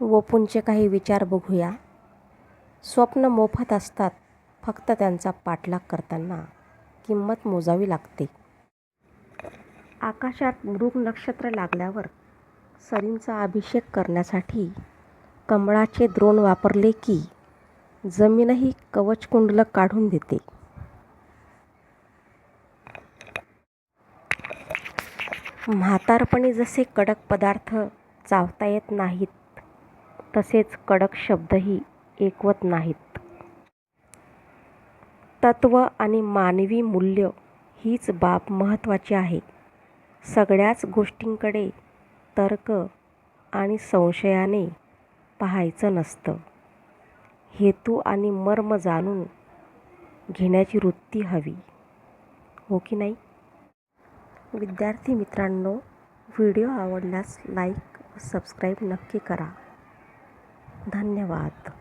वपूंचे काही विचार बघूया. स्वप्न मोफत असतात फक्त त्यांचा पाठलाग करताना किंमत मोजावी लागते. आकाशात मृग नक्षत्र लागल्यावर सरींचा अभिषेक करण्यासाठी कमळाचे द्रोण वापरले की जमीनही कवचकुंडलं काढून देते. म्हातारपणी जसे कडक पदार्थ चावता येत नाहीत तसेच कडक शब्दही ऐकवत नाहीत. तत्त्व आणि मानवी मूल्य हीच बाब महत्त्वाची आहे. सगळ्याच गोष्टींकडे तर्क आणि संशयाने पाहायचं नसतं. हेतू आणि मर्म जाणून घेण्याची वृत्ती हवी. हो की नाही? विद्यार्थी मित्रांनो व्हिडिओ आवडल्यास लाईक सबस्क्राईब नक्की करा. धन्यवाद.